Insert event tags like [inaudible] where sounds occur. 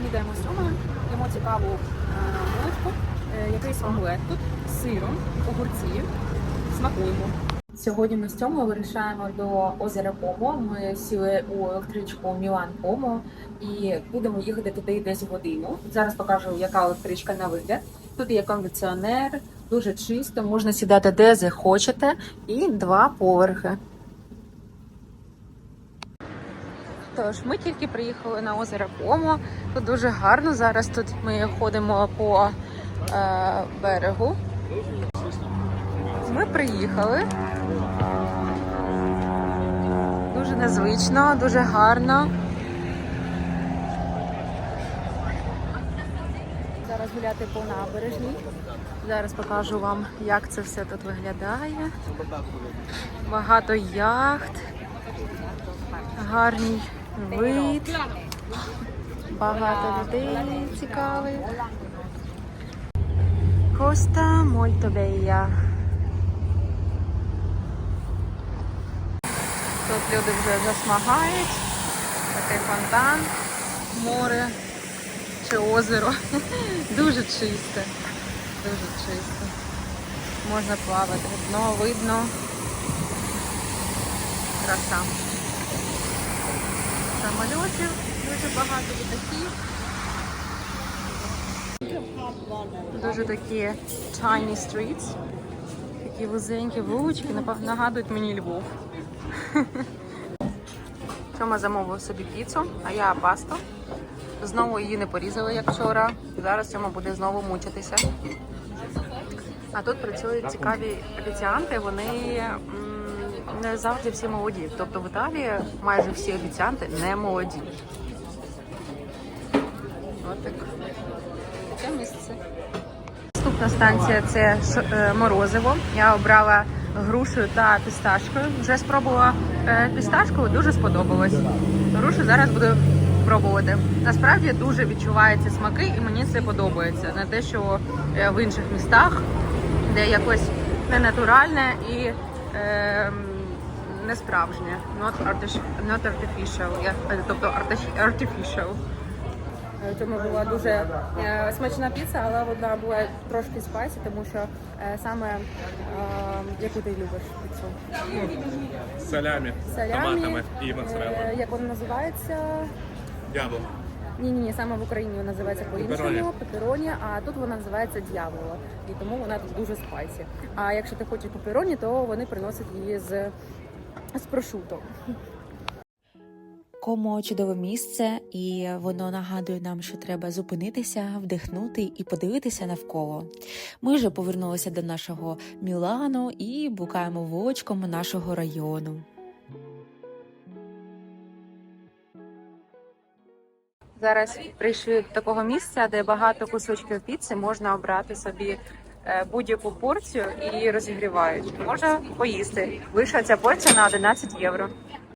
снідаємо з Тьомою, їмо цікаву е, е, якийсь омлет тут з сиром, огурці. Смакуємо. Сьогодні ми з Тьомою вирішаємо до озера Комо. Ми сіли у електричку Мілан Комо і будемо їхати туди десь годину. Зараз покажу, яка електричка на вигляд. Тут є кондиціонер, дуже чисто, можна сідати де захочете, і два поверхи. Тож, ми тільки приїхали на озеро Комо. Тут дуже гарно. Зараз тут ми ходимо по е, берегу. Ми приїхали. Дуже незвично, дуже гарно. Зараз гуляти по набережній. Зараз покажу вам, як це все тут виглядає. Багато яхт, гарний вид, багато людей цікавих. Коста Мольтобея. Тут люди вже засмагають. Такий фонтан, море чи озеро. [laughs] Дуже чисте. Дуже чисто. Можна плавати. Дно видно. Краса. Самольотів дуже багато літаків. Дуже такі tiny streets. Такі вузенькі вулички, нагадують мені Львов. [laughs] Тьома замовив собі піцу, а я пасту. Знову її не порізали, як вчора. Зараз Тьома буде знову мучитися. А тут працюють цікаві офіціанти, вони не завжди всі молоді. Тобто в Італії майже всі офіціанти не молоді. От так. Таке місце. Наступна станція це е, морозиво. Я обрала грушею та пісташкою. Вже спробувала е, пісташку, дуже сподобалось. Грушу зараз буду пробувати. Насправді дуже відчуваються смаки, і мені це подобається. Не те, що е, в інших містах, де якось ненатуральне і е, не справжнє. Not, not artificial. Я- е, тобто artifi- artificial. Тому була дуже е, смачна піца, але вона була трошки спайсі, тому що е, саме е, яку ти любиш піцу? Салямі, томатами і е, моцареллою. як вона називається? Яблуко. Ні, ні, ні, саме в Україні вона називається по-іншому, Пепероні. пепероні, а тут вона називається дьявола. І тому вона тут дуже спайсі. А якщо ти хочеш пепероні, то вони приносять її з, з прошуто. Комо чудове місце, і воно нагадує нам, що треба зупинитися, вдихнути і подивитися навколо. Ми вже повернулися до нашого Мілану і букаємо вуличками нашого району. Зараз прийшли до такого місця, де багато кусочків піци можна обрати собі будь-яку порцію і розігрівають. Можна поїсти. Вийшла ця порція на 11 євро.